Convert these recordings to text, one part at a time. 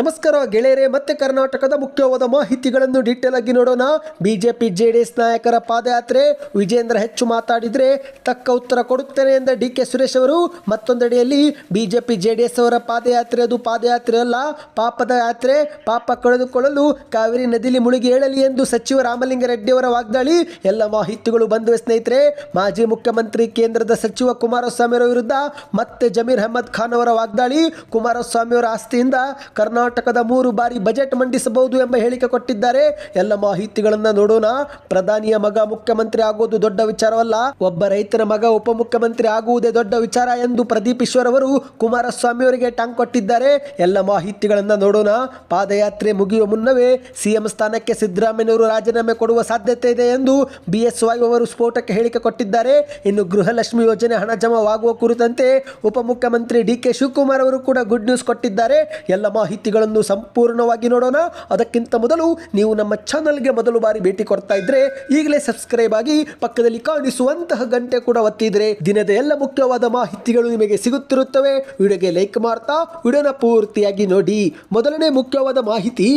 ನಮಸ್ಕಾರ ಗೆಳೆಯರೇ, ಮತ್ತೆ ಕರ್ನಾಟಕದ ಮುಖ್ಯವಾದ ಮಾಹಿತಿಗಳನ್ನು ಡೀಟೇಲ್ ಆಗಿ ನೋಡೋಣ. ಬಿಜೆಪಿ ಜೆಡಿಎಸ್ ನಾಯಕರ ಪಾದಯಾತ್ರೆ, ವಿಜೇಂದ್ರ ಹೆಚ್ಚು ಮಾತಾಡಿದ್ರೆ ತಕ್ಕ ಉತ್ತರ ಕೊಡುತ್ತೇನೆ ಎಂದ ಡಿ ಕೆ ಸುರೇಶ್ ಅವರು. ಮತ್ತೊಂದೆಡೆಯಲ್ಲಿ ಬಿಜೆಪಿ ಜೆಡಿಎಸ್ ಅವರ ಪಾದಯಾತ್ರೆ, ಅದು ಪಾದಯಾತ್ರೆ ಅಲ್ಲ, ಪಾಪದ ಯಾತ್ರೆ. ಪಾಪ ಕಳೆದುಕೊಳ್ಳಲು ಕಾವೇರಿ ನದಿಲಿ ಮುಳುಗಿ ಏಳಲಿ ಎಂದು ಸಚಿವ ರಾಮಲಿಂಗಾರೆಡ್ಡಿ ಅವರ ವಾಗ್ದಾಳಿ. ಎಲ್ಲ ಮಾಹಿತಿಗಳು ಬಂದಿವೆ ಸ್ನೇಹಿತರೆ. ಮಾಜಿ ಮುಖ್ಯಮಂತ್ರಿ ಕೇಂದ್ರದ ಸಚಿವ ಕುಮಾರಸ್ವಾಮಿ ಅವರ ವಿರುದ್ಧ ಮತ್ತೆ ಜಮೀರ್ ಅಹಮದ್ ಖಾನ್ ಅವರ ವಾಗ್ದಾಳಿ. ಕುಮಾರಸ್ವಾಮಿ ಅವರ ಆಸ್ತಿಯಿಂದ ಕರ್ನಾಟಕದ ಮೂರು ಬಾರಿ ಬಜೆಟ್ ಮಂಡಿಸಬಹುದು ಎಂಬ ಹೇಳಿಕೆ ಕೊಟ್ಟಿದ್ದಾರೆ. ಎಲ್ಲ ಮಾಹಿತಿಗಳನ್ನು ನೋಡೋಣ. ಪ್ರಧಾನಿಯ ಮಗ ಮುಖ್ಯಮಂತ್ರಿ ಆಗುವುದು ದೊಡ್ಡ ವಿಚಾರವಲ್ಲ. ಒಬ್ಬ ರೈತರ ಮಗ ಉಪಮುಖ್ಯಮಂತ್ರಿ ಆಗುವುದೇ ದೊಡ್ಡ ವಿಚಾರ ಎಂದು ಪ್ರದೀಪ್ ಈಶ್ವರ್ ಅವರು ಕುಮಾರಸ್ವಾಮಿ ಅವರಿಗೆ ಟಾಂಗ್ ಕೊಟ್ಟಿದ್ದಾರೆ. ಎಲ್ಲ ಮಾಹಿತಿಗಳನ್ನ ನೋಡೋಣ. ಪಾದಯಾತ್ರೆ ಮುಗಿಯುವ ಮುನ್ನವೇ ಸಿಎಂ ಸ್ಥಾನಕ್ಕೆ ಸಿದ್ದರಾಮಯ್ಯವರು ರಾಜೀನಾಮೆ ಕೊಡುವ ಸಾಧ್ಯತೆ ಇದೆ ಎಂದು ಬಿಎಸ್ವೈ ಅವರು ಸ್ಫೋಟಕ್ಕೆ ಹೇಳಿಕೆ ಕೊಟ್ಟಿದ್ದಾರೆ. ಇನ್ನು ಗೃಹಲಕ್ಷ್ಮಿ ಯೋಜನೆ ಹಣ ಜಮಾವಾಗುವ ಕುರಿತಂತೆ ಉಪಮುಖ್ಯಮಂತ್ರಿ ಡಿ ಕೆ ಶಿವಕುಮಾರ್ ಅವರು ಕೂಡ ಗುಡ್ ನ್ಯೂಸ್ ಕೊಟ್ಟಿದ್ದಾರೆ. ಎಲ್ಲ ಮಾಹಿತಿಗಳನ್ನು ಸಂಪೂರ್ಣವಾಗಿ ನೋಡೋಣ. ಅದಕ್ಕಿಂತ ಮೊದಲು ನೀವು ನಮ್ಮ ಚಾನಲ್ಗೆ ಮೊದಲು ಬಾರಿ ಭೇಟಿ ಕೊಡ್ತಾ ಇದ್ರೆ ಈಗಲೇ ಸಬ್ಸ್ಕ್ರೈಬ್ ಆಗಿ ಪಕ್ಕದಲ್ಲಿ ಕಾಣಿಸುವಂತಹ ಗಂಟೆ ಕೂಡ ಒತ್ತಿದ್ರೆ ದಿನದ ಎಲ್ಲ ಮುಖ್ಯವಾದ ಮಾಹಿತಿಗಳು ನಿಮಗೆ ಸಿಗುತ್ತಿರುತ್ತವೆ. ವಿಡಿಯೋಗೆ ಲೈಕ್ ಮಾಡ್ತಾ, ವಿಡಿಯೋನ ಪೂರ್ತಿಯಾಗಿ ನೋಡಿ. ಮೊದಲನೇ ಮುಖ್ಯವಾದ ಮಾಹಿತಿ,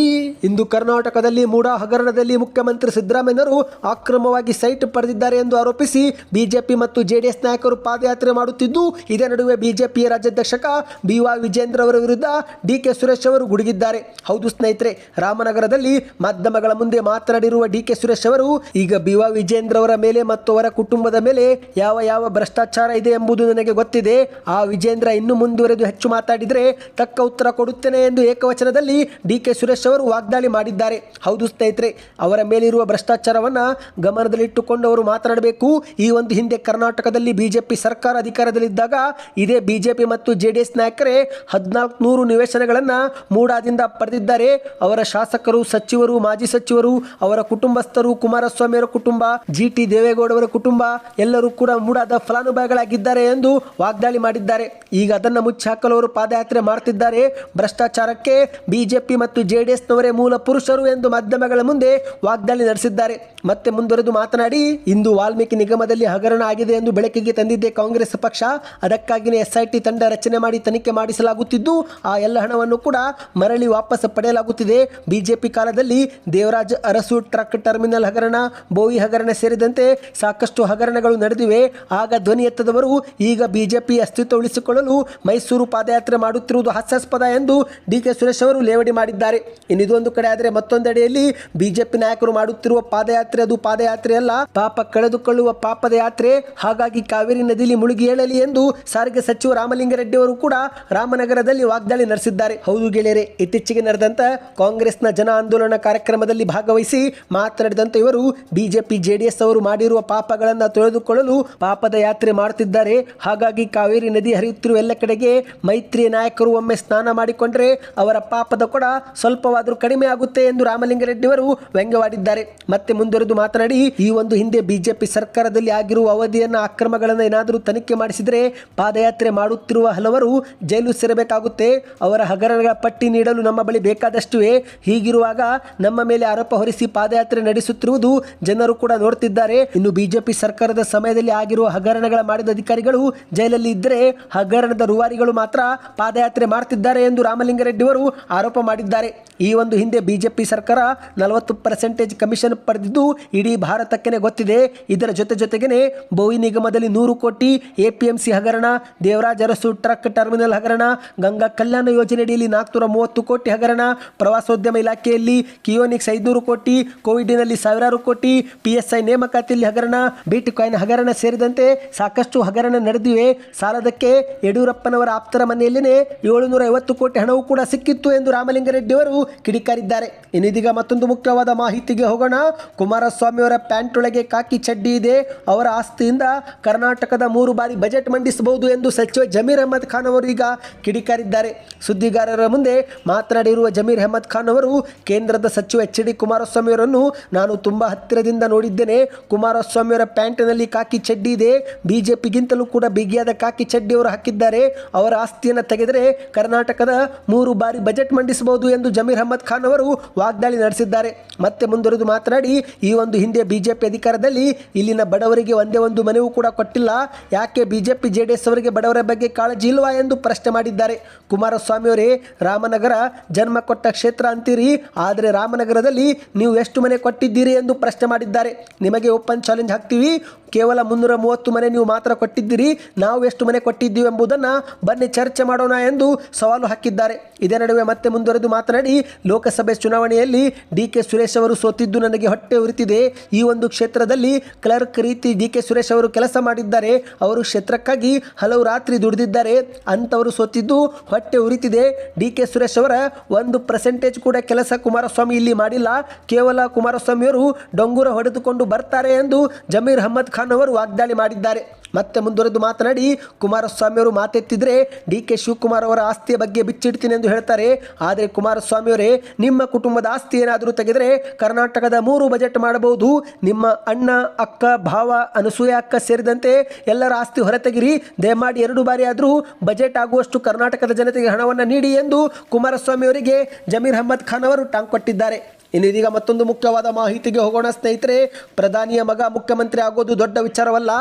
ಇಂದು ಕರ್ನಾಟಕದಲ್ಲಿ ಮೂಡ ಹಗರಣದಲ್ಲಿ ಮುಖ್ಯಮಂತ್ರಿ ಸಿದ್ದರಾಮಯ್ಯನವರು ಅಕ್ರಮವಾಗಿ ಸೈಟ್ ಪಡೆದಿದ್ದಾರೆ ಎಂದು ಆರೋಪಿಸಿ ಬಿಜೆಪಿ ಮತ್ತು ಜೆಡಿಎಸ್ ನಾಯಕರು ಪಾದಯಾತ್ರೆ ಮಾಡುತ್ತಿದ್ದು, ಇದೇ ನಡುವೆ ಬಿಜೆಪಿಯ ರಾಜ್ಯಾಧ್ಯಕ್ಷಕ ಬಿ ವಿಜೇಂದ್ರ ಅವರ ವಿರುದ್ಧ ಡಿಕೆ ಸುರೇಶ್ ಅವರು ಗುಡುಗಿದ್ದಾರೆ. ಹೌದು ಸ್ನೇಹಿತರೆ, ರಾಮನಗರದಲ್ಲಿ ಮಾಧ್ಯಮಗಳ ಮುಂದೆ ಮಾತನಾಡಿರುವ ಡಿ ಕೆ ಸುರೇಶ್ ಅವರು, ಈಗ ಬಿವಾ ವಿಜೇಂದ್ರ ಅವರ ಮೇಲೆ ಮತ್ತು ಅವರ ಕುಟುಂಬದ ಮೇಲೆ ಯಾವ ಯಾವ ಭ್ರಷ್ಟಾಚಾರ ಇದೆ ಎಂಬುದು ನನಗೆ ಗೊತ್ತಿದೆ. ಆ ವಿಜೇಂದ್ರ ಇನ್ನು ಮುಂದುವರೆದು ಹೆಚ್ಚು ಮಾತಾಡಿದರೆ ತಕ್ಕ ಉತ್ತರ ಕೊಡುತ್ತೇನೆ ಎಂದು ಏಕವಚನದಲ್ಲಿ ಡಿ ಕೆ ಸುರೇಶ್ ಅವರು ವಾಗ್ದಾಳಿ ಮಾಡಿದ್ದಾರೆ. ಹೌದು ಸ್ನೇಹಿತರೆ, ಅವರ ಮೇಲಿರುವ ಭ್ರಷ್ಟಾಚಾರವನ್ನ ಗಮನದಲ್ಲಿಟ್ಟುಕೊಂಡು ಅವರು ಮಾತನಾಡಬೇಕು. ಈ ಒಂದು ಹಿಂದೆ ಕರ್ನಾಟಕದಲ್ಲಿ ಬಿಜೆಪಿ ಸರ್ಕಾರ ಅಧಿಕಾರದಲ್ಲಿದ್ದಾಗ ಇದೇ ಬಿಜೆಪಿ ಮತ್ತು ಜೆಡಿಎಸ್ ನಾಯಕರೇ ಹದಿನಾಲ್ಕು ನೂರು ನಿವೇಶನಗಳನ್ನು ಮೂಡಾದಿಂದ ಪಡೆದಿದ್ದಾರೆ. ಅವರ ಶಾಸಕರು, ಸಚಿವರು, ಮಾಜಿ ಸಚಿವರು, ಅವರ ಕುಟುಂಬಸ್ಥರು, ಕುಮಾರಸ್ವಾಮಿ ಅವರ ಕುಟುಂಬ, ಜಿ ಟಿ ದೇವೇಗೌಡವರ ಕುಟುಂಬ, ಎಲ್ಲರೂ ಕೂಡ ಮೂಡಾದ ಫಲಾನುಭವಿಗಳಾಗಿದ್ದಾರೆ ಎಂದು ವಾಗ್ದಾಳಿ ಮಾಡಿದ್ದಾರೆ. ಈಗ ಅದನ್ನು ಮುಚ್ಚಾಕಲು ಅವರು ಪಾದಯಾತ್ರೆ ಮಾಡುತ್ತಿದ್ದಾರೆ ಭ್ರಷ್ಟಾಚಾರಕ್ಕೆ ಬಿಜೆಪಿ ಮತ್ತು ಜೆಡಿಎಸ್ನವರೇ ಮೂಲ ಪುರುಷರು ಎಂದು ಮಾಧ್ಯಮಗಳ ಮುಂದೆ ವಾಗ್ದಾಳಿ ನಡೆಸಿದ್ದಾರೆ. ಮತ್ತೆ ಮುಂದುವರೆದು ಮಾತನಾಡಿ, ಇಂದು ವಾಲ್ಮೀಕಿ ನಿಗಮದಲ್ಲಿ ಹಗರಣ ಆಗಿದೆ ಎಂದು ಬೆಳಕಿಗೆ ತಂದಿದ್ದೆ ಕಾಂಗ್ರೆಸ್ ಪಕ್ಷ. ಅದಕ್ಕಾಗಿಯೇ ಎಸ್ಐಟಿ ತಂಡ ರಚನೆ ಮಾಡಿ ತನಿಖೆ ಮಾಡಿಸಲಾಗುತ್ತಿದ್ದು, ಆ ಎಲ್ಲ ಹಣವನ್ನು ಕೂಡ ಮರಳಿ ವಾಪಸ್ ಪಡೆಯಲಾಗುತ್ತಿದೆ. ಬಿಜೆಪಿ ಕಾಲದಲ್ಲಿ ದೇವರಾಜ್ ಅರಸು ಟ್ರಕ್ ಟರ್ಮಿನಲ್ ಹಗರಣ ಬೋಯಿ ಹಗರಣ ಸೇರಿದಂತೆ ಸಾಕಷ್ಟು ಹಗರಣಗಳು ನಡೆದಿವೆ. ಆಗ ಧ್ವನಿ ಎತ್ತದವರು ಈಗ ಬಿಜೆಪಿ ಅಸ್ತಿತ್ವ ಉಳಿಸಿಕೊಳ್ಳಲು ಮೈಸೂರು ಪಾದಯಾತ್ರೆ ಮಾಡುತ್ತಿರುವುದು ಹಾಸ್ಯಾಸ್ಪದ ಎಂದು ಡಿ ಕೆ ಸುರೇಶ್ ಅವರು ಲೇವಡಿ ಮಾಡಿದ್ದಾರೆ. ಇನ್ನಿದೊಂದು ಕಡೆ ಆದರೆ ಮತ್ತೊಂದೆಡೆಯಲ್ಲಿ ಬಿಜೆಪಿ ನಾಯಕರು ಮಾಡುತ್ತಿರುವ ಪಾದಯಾತ್ರೆ ಅದು ಪಾದಯಾತ್ರೆ ಅಲ್ಲ. ಪಾಪ ಕಳೆದುಕೊಳ್ಳುವ ಪಾಪದ ಯಾತ್ರೆ. ಹಾಗಾಗಿ ಕಾವೇರಿ ನದಿಯಲ್ಲಿ ಮುಳುಗಿ ಹೇಳಲಿ ಎಂದು ಸಾರಿಗೆ ಸಚಿವ ರಾಮಲಿಂಗರೆಡ್ಡಿ ಅವರು ಕೂಡ ರಾಮನಗರದಲ್ಲಿ ವಾಗ್ದಾಳಿ ನಡೆಸಿದ್ದಾರೆ. ಹೌದು ಗೆಳೆಯರೆ ಇತ್ತೀಚೆಗೆ ನಡೆದಂಥ ಕಾಂಗ್ರೆಸ್ನ ಜನ ಆಂದೋಲನ ಕಾರ್ಯಕ್ರಮದಲ್ಲಿ ಭಾಗವಹಿಸಿ ಮಾತನಾಡಿದಂಥ ಇವರು ಬಿಜೆಪಿ, ಜೆಡಿಎಸ್ ಅವರು ಮಾಡಿರುವ ಪಾಪಗಳನ್ನು ತೊಳೆದುಕೊಳ್ಳಲು ಪಾಪದ ಯಾತ್ರೆ ಮಾಡುತ್ತಿದ್ದಾರೆ. ಹಾಗಾಗಿ ಕಾವೇರಿ ನದಿ ಹರಿಯುತ್ತಿರುವ ಎಲ್ಲ ಕಡೆಗೆ ಮೈತ್ರಿಯ ನಾಯಕರು ಒಮ್ಮೆ ಸ್ನಾನ ಮಾಡಿಕೊಂಡ್ರೆ ಅವರ ಪಾಪದ ಕೂಡ ಸ್ವಲ್ಪವಾದರೂ ಕಡಿಮೆ ಆಗುತ್ತೆ ಎಂದು ರಾಮಲಿಂಗರೆಡ್ಡಿ ಅವರು ವ್ಯಂಗ್ಯವಾಡಿದ್ದಾರೆ. ಮತ್ತೆ ಮುಂದುವರೆದು ಮಾತನಾಡಿ, ಈ ಒಂದು ಹಿಂದೆ ಬಿಜೆಪಿ ಸರ್ಕಾರದಲ್ಲಿ ಆಗಿರುವ ಅವಧಿಯನ್ನು ಅಕ್ರಮಗಳನ್ನು ಏನಾದರೂ ತನಿಖೆ ಮಾಡಿಸಿದರೆ ಪಾದಯಾತ್ರೆ ಮಾಡುತ್ತಿರುವ ಹಲವರು ಜೈಲು ಸೇರಬೇಕಾಗುತ್ತೆ. ಅವರ ಹಗರಣಗಳ ಪಟ್ಟಿ ನೀಡಲು ನಮ್ಮ ಬಳಿ ಬೇಕಾದಷ್ಟುವೇ. ಹೀಗಿರುವಾಗ ನಮ್ಮ ಮೇಲೆ ಆರೋಪ ಹೊರಿಸಿ ಪಾದಯಾತ್ರೆ ನಡೆಸುತ್ತಿರುವುದು ಜನರು ಕೂಡ ನೋಡ್ತಿದ್ದಾರೆ. ಇನ್ನು ಬಿಜೆಪಿ ಸರ್ಕಾರದ ಸಮಯದಲ್ಲಿ ಆಗಿರುವ ಹಗರಣಗಳ ಮಾಡಿದ ಅಧಿಕಾರಿಗಳು ಜೈಲಲ್ಲಿ ಇದ್ದರೆ ಹಗರಣದ ರೂವಾರಿಗಳು ಮಾತ್ರ ಪಾದಯಾತ್ರೆ ಮಾಡ್ತಿದ್ದಾರೆ ಎಂದು ರಾಮಲಿಂಗರೆಡ್ಡಿ ಅವರು ಆರೋಪ ಮಾಡಿದ್ದಾರೆ. ಈ ಒಂದು ಹಿಂದೆ ಬಿಜೆಪಿ ಸರ್ಕಾರ ನಲವತ್ತು ಪರ್ಸೆಂಟೇಜ್ ಕಮಿಷನ್ ಪಡೆದಿದ್ದು ಇಡೀ ಭಾರತಕ್ಕೆ ಗೊತ್ತಿದೆ. ಇದರ ಜೊತೆ ಜೊತೆಗೇನೆ ಬೋಯಿ ನಿಗಮದಲ್ಲಿ ನೂರು ಕೋಟಿ ಎಪಿಎಂಸಿ ಹಗರಣ, ದೇವರಾಜ ಅರಸು ಟ್ರಕ್ ಟರ್ಮಿನಲ್ ಹಗರಣ, ಗಂಗಾ ಕಲ್ಯಾಣ ಯೋಜನೆಯಡಿಯಲ್ಲಿ ನಾಲ್ಕುನೂರ ಮೂವತ್ತು ಕೋಟಿ ಹಗರಣ ಪ್ರವಾಸೋದ್ಯಮ ಇಲಾಖೆಯಲ್ಲಿ ಕಿಯೋನಿಕ್ಸ್ ಐದುನೂರು ಕೋಟಿ, ಕೋವಿಡ್ನಲ್ಲಿ ಸಾವಿರಾರು ಕೋಟಿ, ಪಿಎಸ್ಐ ನೇಮಕಾತಿಯಲ್ಲಿ ಹಗರಣ ಬಿಟ್ ಕಾಯಿನ್ ಹಗರಣ ಸೇರಿದಂತೆ ಸಾಕಷ್ಟು ಹಗರಣ ನಡೆದಿವೆ. ಸಾಲದಕ್ಕೆ ಯಡಿಯೂರಪ್ಪನವರ ಆಪ್ತರ ಮನೆಯಲ್ಲಿನೇ ಏಳುನೂರ ಐವತ್ತು ಕೋಟಿ ಹಣವು ಕೂಡ ಸಿಕ್ಕಿತ್ತು ಎಂದು ರಾಮಲಿಂಗರೆಡ್ಡಿ ಅವರು ಕಿಡಿಕಾರಿದ್ದಾರೆ. ಇನ್ನಿದೀಗ ಮತ್ತೊಂದು ಮುಖ್ಯವಾದ ಮಾಹಿತಿಗೆ ಹೋಗೋಣ. ಕುಮಾರಸ್ವಾಮಿ ಅವರ ಪ್ಯಾಂಟ್ ಒಳಗೆ ಕಾಕಿ ಚಡ್ಡಿ ಇದೆ. ಅವರ ಆಸ್ತಿಯಿಂದ ಕರ್ನಾಟಕದ ಮೂರು ಬಾರಿ ಬಜೆಟ್ ಮಂಡಿಸಬಹುದು ಎಂದು ಸಚಿವ ಜಮೀರ್ ಅಹಮದ್ ಖಾನ್ ಅವರು ಈಗ ಕಿಡಿಕಾರಿದ್ದಾರೆ. ಸುದ್ದಿಗಾರರ ಮುಂದೆ ಮಾತನಾಡಿರುವ ಜಮೀರ್ ಅಹಮದ್ ಖಾನ್ ಅವರು, ಕೇಂದ್ರದ ಸಚಿವ ಎಚ್ ಡಿ ಕುಮಾರಸ್ವಾಮಿ ಅವರನ್ನು ನಾನು ತುಂಬಾ ಹತ್ತಿರದಿಂದ ನೋಡಿದ್ದೇನೆ. ಕುಮಾರಸ್ವಾಮಿ ಅವರ ಪ್ಯಾಂಟ್ನಲ್ಲಿ ಕಾಕಿ ಚಡ್ಡಿ ಇದೆ. ಬಿಜೆಪಿಗಿಂತಲೂ ಕೂಡ ಬಿಗಿಯಾದ ಕಾಕಿ ಚಡ್ಡಿ ಅವರು ಹಾಕಿದ್ದಾರೆ. ಅವರ ಆಸ್ತಿಯನ್ನು ತೆಗೆದರೆ ಕರ್ನಾಟಕದ ಮೂರು ಬಾರಿ ಬಜೆಟ್ ಮಂಡಿಸಬಹುದು ಎಂದು ಜಮೀರ್ ಅಹಮದ್ ಖಾನ್ ಅವರು ವಾಗ್ದಾಳಿ ನಡೆಸಿದ್ದಾರೆ. ಮತ್ತೆ ಮುಂದುವರೆದು ಮಾತನಾಡಿ, ಈ ಒಂದು ಹಿಂದೆ ಬಿಜೆಪಿ ಅಧಿಕಾರದಲ್ಲಿ ಇಲ್ಲಿನ ಬಡವರಿಗೆ ಒಂದೇ ಒಂದು ಮನೆಯೂ ಕೂಡ ಕೊಟ್ಟಿಲ್ಲ. ಯಾಕೆ ಬಿಜೆಪಿ ಜೆಡಿಎಸ್ ಅವರಿಗೆ ಬಡವರ ಬಗ್ಗೆ ಕಾಳಜಿ ಇಲ್ವಾ ಎಂದು ಪ್ರಶ್ನೆ ಮಾಡಿದ್ದಾರೆ. ಕುಮಾರಸ್ವಾಮಿ ಅವರೇ ರಾಮ ರಾಮನಗರ ಜನ್ಮ ಕೊಟ್ಟ ಕ್ಷೇತ್ರ ಅಂತೀರಿ, ಆದರೆ ರಾಮನಗರದಲ್ಲಿ ನೀವು ಎಷ್ಟು ಮನೆ ಕೊಟ್ಟಿದ್ದೀರಿ ಎಂದು ಪ್ರಶ್ನೆ ಮಾಡಿದ್ದಾರೆ. ನಿಮಗೆ ಓಪನ್ ಚಾಲೆಂಜ್ ಹಾಕ್ತೀವಿ, ಕೇವಲ ಮುನ್ನೂರ ಮೂವತ್ತು ಮನೆ ನೀವು ಮಾತ್ರ ಕೊಟ್ಟಿದ್ದೀರಿ, ನಾವು ಎಷ್ಟು ಮನೆ ಕೊಟ್ಟಿದ್ದೀವಿ ಎಂಬುದನ್ನು ಬನ್ನಿ ಚರ್ಚೆ ಮಾಡೋಣ ಎಂದು ಸವಾಲು ಹಾಕಿದ್ದಾರೆ. ಇದೇ ನಡುವೆ ಮತ್ತೆ ಮುಂದುವರೆದು ಮಾತನಾಡಿ, ಲೋಕಸಭೆ ಚುನಾವಣೆಯಲ್ಲಿ ಡಿ ಕೆ ಸುರೇಶ್ ಅವರು ಸೋತಿದ್ದು ನನಗೆ ಹೊಟ್ಟೆ ಉರಿತಿದೆ. ಈ ಒಂದು ಕ್ಷೇತ್ರದಲ್ಲಿ ಕ್ಲರ್ಕ್ ರೀತಿ ಡಿ ಕೆ ಸುರೇಶ್ ಅವರು ಕೆಲಸ ಮಾಡಿದ್ದಾರೆ. ಅವರು ಕ್ಷೇತ್ರಕ್ಕಾಗಿ ಹಲವು ರಾತ್ರಿ ದುಡಿದಿದ್ದಾರೆ. ಅಂಥವರು ಸೋತಿದ್ದು ಹೊಟ್ಟೆ ಉರಿತಿದೆ. ಡಿ ಕೆ ಸುರೇಶ್ ಅವರ, ಒಂದು ಪರ್ಸೆಂಟೇಜ್ ಕೂಡ ಕೆಲಸ ಕುಮಾರಸ್ವಾಮಿ ಇಲ್ಲಿ ಮಾಡಿಲ್ಲ. ಕೇವಲ ಕುಮಾರಸ್ವಾಮಿಯವರು ಡೊಂಗೂರ ಹೊಡೆದುಕೊಂಡು ಬರ್ತಾರೆ ಎಂದು ಜಮೀರ್ ಅಹಮ್ಮದ್ ಖಾನ್ ಅವರು ವಾಗ್ದಾಳಿ ಮಾಡಿದ್ದಾರೆ. ಮತ್ತೆ ಮುಂದುವರೆದು ಮಾತನಾಡಿ ಕುಮಾರಸ್ವಾಮಿ ಅವರು ಮಾತೆತ್ತಿದ್ರೆ ಡಿ ಕೆ ಶಿವಕುಮಾರ್ ಅವರ ಆಸ್ತಿಯ ಬಗ್ಗೆ ಬಿಚ್ಚಿಡ್ತೀನಿ ಎಂದು ಹೇಳ್ತಾರೆ. ಆದರೆ ಕುಮಾರಸ್ವಾಮಿ ಅವರೇ ನಿಮ್ಮ ಕುಟುಂಬದ ಆಸ್ತಿ ಏನಾದರೂ ತೆಗೆದರೆ ಕರ್ನಾಟಕದ ಮೂರು ಬಜೆಟ್ ಮಾಡಬಹುದು. ನಿಮ್ಮ ಅಣ್ಣ, ಅಕ್ಕ, ಭಾವ, ಅನಸೂಯ, ಅಕ್ಕ ಸೇರಿದಂತೆ ಎಲ್ಲರ ಆಸ್ತಿ ಹೊರತೆಗಿರಿ ದಯಮಾಡಿ ಎರಡು ಬಾರಿ ಆದರೂ ಬಜೆಟ್ ಆಗುವಷ್ಟು ಕರ್ನಾಟಕದ ಜನತೆಗೆ ಹಣವನ್ನು ನೀಡಿ ಎಂದು ಕುಮಾರಸ್ವಾಮಿ ಅವರಿಗೆ ಜಮೀರ್ ಅಹಮದ್ ಖಾನ್ ಅವರು ಟಾಂಗ್ ಕೊಟ್ಟಿದ್ದಾರೆ. ಇನ್ನು ಇದೀಗ ಮತ್ತೊಂದು ಮುಖ್ಯವಾದ ಮಾಹಿತಿಗೆ ಹೋಗೋಣ ಸ್ನೇಹಿತರೆ, ಪ್ರಧಾನಿಯ ಮಗ ಮುಖ್ಯಮಂತ್ರಿ ಆಗೋದು ದೊಡ್ಡ ವಿಚಾರವಲ್ಲ,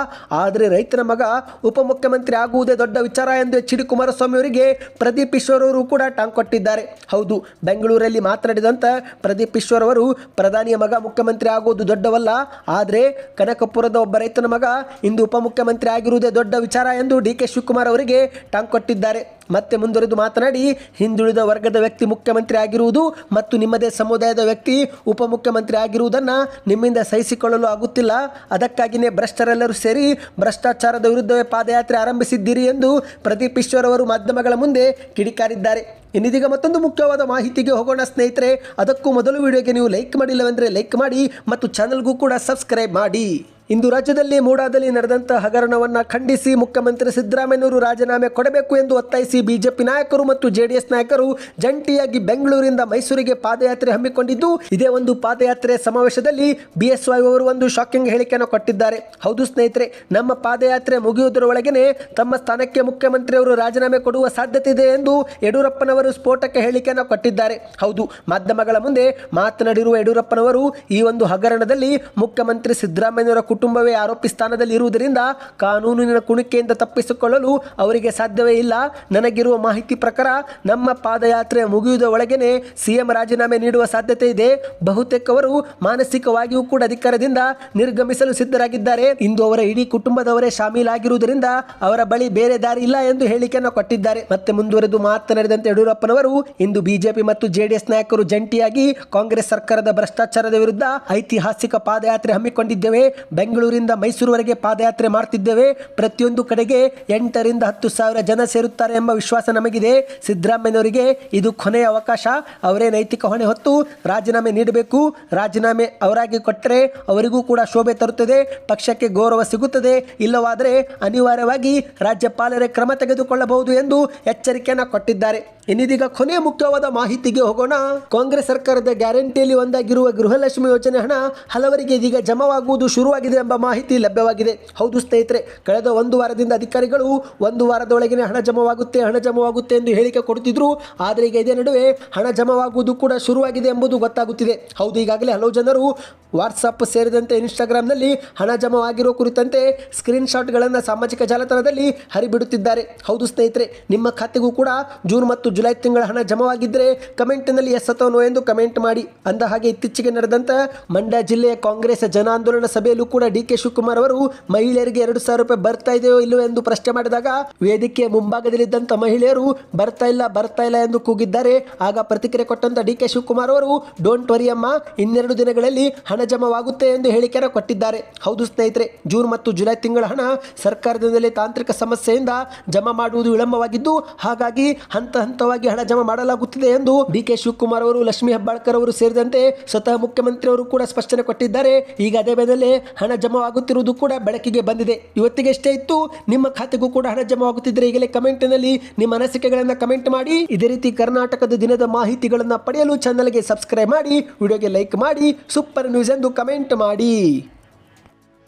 ಆದರೆ ರೈತನ ಮಗ ಉಪಮುಖ್ಯಮಂತ್ರಿ ಆಗುವುದೇ ದೊಡ್ಡ ವಿಚಾರ ಎಂದು ಎಚ್ ಡಿ ಕುಮಾರಸ್ವಾಮಿ ಅವರಿಗೆ ಪ್ರದೀಪ್ ಈಶ್ವರ್ ಅವರು ಕೂಡ ಟಾಂಗ್ ಕೊಟ್ಟಿದ್ದಾರೆ. ಹೌದು, ಬೆಂಗಳೂರಲ್ಲಿ ಮಾತನಾಡಿದಂಥ ಪ್ರದೀಪ್ ಈಶ್ವರ್ ಅವರು ಪ್ರಧಾನಿಯ ಮಗ ಮುಖ್ಯಮಂತ್ರಿ ಆಗುವುದು ದೊಡ್ಡವಲ್ಲ, ಆದರೆ ಕನಕಪುರದ ಒಬ್ಬ ರೈತನ ಮಗ ಇಂದು ಉಪಮುಖ್ಯಮಂತ್ರಿ ಆಗಿರುವುದೇ ದೊಡ್ಡ ವಿಚಾರ ಎಂದು ಡಿ ಕೆ ಶಿವಕುಮಾರ್ ಅವರಿಗೆ ಟಾಂಗ್ ಕೊಟ್ಟಿದ್ದಾರೆ. ಮತ್ತೆ ಮುಂದುವರೆದು ಮಾತನಾಡಿ, ಹಿಂದುಳಿದ ವರ್ಗದ ವ್ಯಕ್ತಿ ಮುಖ್ಯಮಂತ್ರಿ ಆಗಿರುವುದು ಮತ್ತು ನಿಮ್ಮದೇ ಸಮುದಾಯದ ವ್ಯಕ್ತಿ ಉಪಮುಖ್ಯಮಂತ್ರಿ ಆಗಿರುವುದನ್ನು ನಿಮ್ಮಿಂದ ಸಹಿಸಿಕೊಳ್ಳಲು ಆಗುತ್ತಿಲ್ಲ. ಅದಕ್ಕಾಗಿಯೇ ಭ್ರಷ್ಟರೆಲ್ಲರೂ ಸೇರಿ ಭ್ರಷ್ಟಾಚಾರದ ವಿರುದ್ಧವೇ ಪಾದಯಾತ್ರೆ ಆರಂಭಿಸಿದ್ದೀರಿ ಎಂದು ಪ್ರದೀಪ್ ಈಶ್ವರ್ ಅವರು ಮಾಧ್ಯಮಗಳ ಮುಂದೆ ಕಿಡಿಕಾರಿದ್ದಾರೆ. ಇನ್ನಿದೀಗ ಮತ್ತೊಂದು ಮುಖ್ಯವಾದ ಮಾಹಿತಿಗೆ ಹೋಗೋಣ ಸ್ನೇಹಿತರೆ, ಅದಕ್ಕೂ ಮೊದಲು ವಿಡಿಯೋಗೆ ನೀವು ಲೈಕ್ ಮಾಡಿಲ್ಲವೆಂದರೆ ಲೈಕ್ ಮಾಡಿ ಮತ್ತು ಚಾನಲ್ಗೂ ಕೂಡ ಸಬ್ಸ್ಕ್ರೈಬ್ ಮಾಡಿ. ಇಂದು ರಾಜ್ಯದಲ್ಲಿ ಮೂಡಾದಲ್ಲಿ ನಡೆದಂತಹ ಹಗರಣವನ್ನು ಖಂಡಿಸಿ ಮುಖ್ಯಮಂತ್ರಿ ಸಿದ್ದರಾಮಯ್ಯನವರು ರಾಜೀನಾಮೆ ಕೊಡಬೇಕು ಎಂದು ಒತ್ತಾಯಿಸಿ ಬಿಜೆಪಿ ನಾಯಕರು ಮತ್ತು ಜೆಡಿಎಸ್ ನಾಯಕರು ಜಂಟಿಯಾಗಿ ಬೆಂಗಳೂರಿಂದ ಮೈಸೂರಿಗೆ ಪಾದಯಾತ್ರೆ ಹಮ್ಮಿಕೊಂಡಿದ್ದು, ಇದೇ ಒಂದು ಪಾದಯಾತ್ರೆ ಸಮಾವೇಶದಲ್ಲಿ ಬಿಎಸ್ವೈ ಅವರು ಒಂದು ಶಾಕಿಂಗ್ ಹೇಳಿಕೆಯನ್ನು ಕೊಟ್ಟಿದ್ದಾರೆ. ಹೌದು ಸ್ನೇಹಿತರೆ, ನಮ್ಮ ಪಾದಯಾತ್ರೆ ಮುಗಿಯುವುದರೊಳಗೇನೆ ತಮ್ಮ ಸ್ಥಾನಕ್ಕೆ ಮುಖ್ಯಮಂತ್ರಿಯವರು ರಾಜೀನಾಮೆ ಕೊಡುವ ಸಾಧ್ಯತೆ ಇದೆ ಎಂದು ಯಡಿಯೂರಪ್ಪನವರು ಸ್ಫೋಟಕ ಹೇಳಿಕೆಯನ್ನು ಕೊಟ್ಟಿದ್ದಾರೆ. ಹೌದು, ಮಾಧ್ಯಮಗಳ ಮುಂದೆ ಮಾತನಾಡಿರುವ ಯಡಿಯೂರಪ್ಪನವರು ಈ ಒಂದು ಹಗರಣದಲ್ಲಿ ಮುಖ್ಯಮಂತ್ರಿ ಸಿದ್ದರಾಮಯ್ಯನವರ ಕುಟುಂಬವೇ ಆರೋಪಿ ಸ್ಥಾನದಲ್ಲಿ ಇರುವುದರಿಂದ ಕಾನೂನಿನ ಕುಣಿಕೆಯಿಂದ ತಪ್ಪಿಸಿಕೊಳ್ಳಲು ಅವರಿಗೆ ಸಾಧ್ಯವೇ ಇಲ್ಲ. ನನಗಿರುವ ಮಾಹಿತಿ ಪ್ರಕಾರ ನಮ್ಮ ಪಾದಯಾತ್ರೆ ಮುಗಿಯುವ ಒಳಗೇನೆ ಸಿಎಂ ರಾಜೀನಾಮೆ ನೀಡುವ ಸಾಧ್ಯತೆ ಇದೆ. ಬಹುತೇಕವರು ಮಾನಸಿಕವಾಗಿಯೂ ಕೂಡ ಅಧಿಕಾರದಿಂದ ನಿರ್ಗಮಿಸಲು ಸಿದ್ಧರಾಗಿದ್ದಾರೆ. ಇಂದು ಅವರ ಇಡೀ ಕುಟುಂಬದವರೇ ಶಾಮೀಲಾಗಿರುವುದರಿಂದ ಅವರ ಬಳಿ ಬೇರೆ ದಾರಿ ಇಲ್ಲ ಎಂದು ಹೇಳಿಕೆಯನ್ನು ಕೊಟ್ಟಿದ್ದಾರೆ. ಮತ್ತೆ ಮುಂದುವರೆದು ಮಾತನಾಡಿದಂತೆ ಯಡಿಯೂರಪ್ಪನವರು, ಇಂದು ಬಿಜೆಪಿ ಮತ್ತು ಜೆಡಿಎಸ್ ನಾಯಕರು ಜಂಟಿಯಾಗಿ ಕಾಂಗ್ರೆಸ್ ಸರ್ಕಾರದ ಭ್ರಷ್ಟಾಚಾರದ ವಿರುದ್ಧ ಐತಿಹಾಸಿಕ ಪಾದಯಾತ್ರೆ ಹಮ್ಮಿಕೊಂಡಿದ್ದೇವೆ. ಬೆಂಗಳೂರಿಂದ ಮೈಸೂರುವರೆಗೆ ಪಾದಯಾತ್ರೆ ಮಾಡ್ತಿದ್ದೇವೆ. ಪ್ರತಿಯೊಂದು ಕಡೆಗೆ ಎಂಟರಿಂದ ಹತ್ತು ಸಾವಿರ ಜನ ಸೇರುತ್ತಾರೆ ಎಂಬ ವಿಶ್ವಾಸ ನಮಗಿದೆ. ಸಿದ್ದರಾಮಯ್ಯನವರಿಗೆ ಇದು ಕೊನೆಯ ಅವಕಾಶ. ಅವರೇ ನೈತಿಕ ಹೊಣೆ ಹೊತ್ತು ರಾಜೀನಾಮೆ ನೀಡಬೇಕು. ರಾಜೀನಾಮೆ ಅವರಾಗಿ ಕೊಟ್ಟರೆ ಅವರಿಗೂ ಕೂಡ ಶೋಭೆ ತರುತ್ತದೆ. ಪಕ್ಷಕ್ಕೆ ಗೌರವ ಸಿಗುತ್ತದೆ. ಇಲ್ಲವಾದರೆ ಅನಿವಾರ್ಯವಾಗಿ ರಾಜ್ಯಪಾಲರೇ ಕ್ರಮ ತೆಗೆದುಕೊಳ್ಳಬಹುದು ಎಂದು ಎಚ್ಚರಿಕೆಯನ್ನು ಕೊಟ್ಟಿದ್ದಾರೆ. ಇನ್ನಿದೀಗ ಕೊನೆಯ ಮುಖ್ಯವಾದ ಮಾಹಿತಿಗೆ ಹೋಗೋಣ. ಕಾಂಗ್ರೆಸ್ ಸರ್ಕಾರದ ಗ್ಯಾರಂಟಿಯಲ್ಲಿ ಒಂದಾಗಿರುವ ಗೃಹಲಕ್ಷ್ಮಿ ಯೋಜನೆ ಹಣ ಹಲವರಿಗೆ ಇದೀಗ ಜಮವಾಗುವುದು ಶುರುವಾಗಿದೆ. ಎಂಬ ಮಾಹಿತಿ ಲಭ್ಯವಾಗಿದೆ. ಹೌದು ಸ್ನೇಹಿತರೆ, ಕಳೆದ ಒಂದು ವಾರದಿಂದ ಅಧಿಕಾರಿಗಳು ಒಂದು ವಾರದೊಳಗಿನ ಹಣ ಜಮವಾಗುತ್ತೆ ಹಣ ಜಮವಾಗುತ್ತೆ ಎಂದು ಹೇಳಿಕೆ ಕೊಡುತ್ತಿದ್ದರು ಆದರೆ ಈಗ ಇದೇ ನಡುವೆ ಹಣ ಜಮವಾಗುವುದು ಕೂಡ ಶುರುವಾಗಿದೆ ಎಂಬುದು ಗೊತ್ತಾಗುತ್ತಿದೆ. ಹೌದು, ಈಗಾಗಲೇ ಹಲವು ಜನರು ವಾಟ್ಸಪ್ ಸೇರಿದಂತೆ ಇನ್ಸ್ಟಾಗ್ರಾಮ್ನಲ್ಲಿ ಹಣ ಜಮವಾಗಿರುವ ಕುರಿತಂತೆ ಸ್ಕ್ರೀನ್ ಶಾಟ್ಗಳನ್ನು ಸಾಮಾಜಿಕ ಜಾಲತಾಣದಲ್ಲಿ ಹರಿಬಿಡುತ್ತಿದ್ದಾರೆ. ಹೌದು ಸ್ನೇಹಿತರೆ, ನಿಮ್ಮ ಖಾತೆಗೂ ಕೂಡ ಜೂನ್ ಮತ್ತು ಜುಲೈ ತಿಂಗಳ ಹಣ ಜಮವಾಗಿದ್ದರೆ ಕಮೆಂಟ್ನಲ್ಲಿ ಎಸ್ ಎಂದು ಕಮೆಂಟ್ ಮಾಡಿ. ಅಂದ ಹಾಗೆ ಇತ್ತೀಚೆಗೆ ನಡೆದಂಥ ಮಂಡ್ಯ ಜಿಲ್ಲೆಯ ಕಾಂಗ್ರೆಸ್ ಜನಾಂದೋಲನ ಸಭೆಯಲ್ಲೂ ಕೂಡ ಡಿ ಕೆ ಶಿವಕುಮಾರ್ ಅವರು ಮಹಿಳೆಯರಿಗೆ ಎರಡು ಸಾವಿರ ರೂಪಾಯಿ ಬರ್ತಾ ಇದೆಯೋ ಇಲ್ಲವೋ ಎಂದು ಪ್ರಶ್ನೆ ಮಾಡಿದಾಗ ವೇದಿಕೆಯ ಮುಂಭಾಗದಲ್ಲಿದ್ದಂಥ ಮಹಿಳೆಯರು ಬರ್ತಾ ಇಲ್ಲ ಬರ್ತಾ ಇಲ್ಲ ಎಂದು ಕೂಗಿದ್ದಾರೆ. ಆಗ ಪ್ರತಿಕ್ರಿಯೆ ಕೊಟ್ಟಂತ ಡಿ ಕೆ ಶಿವಕುಮಾರ್ ಅವರು ಡೋಂಟ್ ವರಿ ಅಮ್ಮ, ಇನ್ನೆರಡು ದಿನಗಳಲ್ಲಿ ಹಣ ಜಮವಾಗುತ್ತೆ ಎಂದು ಹೇಳಿಕೆಯನ್ನು ಕೊಟ್ಟಿದ್ದಾರೆ. ಹೌದು ಸ್ನೇಹಿತರೆ, ಜೂನ್ ಮತ್ತು ಜುಲೈ ತಿಂಗಳ ಹಣ ಸರ್ಕಾರದಿಂದಲೇ ತಾಂತ್ರಿಕ ಸಮಸ್ಯೆಯಿಂದ ಜಮಾ ಮಾಡುವುದು ವಿಳಂಬವಾಗಿದ್ದು, ಹಾಗಾಗಿ ಹಂತ ಹಂತವಾಗಿ ಹಣ ಜಮಾ ಮಾಡಲಾಗುತ್ತಿದೆ ಎಂದು ಡಿ ಕೆ ಶಿವಕುಮಾರ್ ಅವರು, ಲಕ್ಷ್ಮೀ ಹೆಬ್ಬಾಳ್ಕರ್ ಅವರು ಸೇರಿದಂತೆ ಸ್ವತಃ ಮುಖ್ಯಮಂತ್ರಿ ಅವರು ಕೂಡ ಸ್ಪಷ್ಟನೆ ಕೊಟ್ಟಿದ್ದಾರೆ. ಈಗ ಅದೇ ಬೆನ್ನಲ್ಲೇ ಹಣ ಜಮಾವಾಗುತ್ತಿರುವುದು ಕೂಡ ಬೆಳಕಿಗೆ ಬಂದಿದೆ. ಇವತ್ತಿಗೆ ಎಷ್ಟೇ ಇತ್ತು. ನಿಮ್ಮ ಖಾತೆಗೂ ಕೂಡ ಹಣ ಜಮಾವಾಗುತ್ತಿದ್ದರೆ ಈಗಲೇ ಕಮೆಂಟ್ನಲ್ಲಿ ನಿಮ್ಮ ಅನಿಸಿಕೆಗಳನ್ನು ಕಮೆಂಟ್ ಮಾಡಿ. ಇದೇ ರೀತಿ ಕರ್ನಾಟಕದ ದಿನದ ಮಾಹಿತಿಗಳನ್ನು ಪಡೆಯಲು ಚಾನಲ್ಗೆ ಸಬ್ಸ್ಕ್ರೈಬ್ ಮಾಡಿ. ವಿಡಿಯೋಗೆ ಲೈಕ್ ಮಾಡಿ. ಸೂಪರ್ ನ್ಯೂಸ್ ಎಂದು ಕಮೆಂಟ್ ಮಾಡಿ.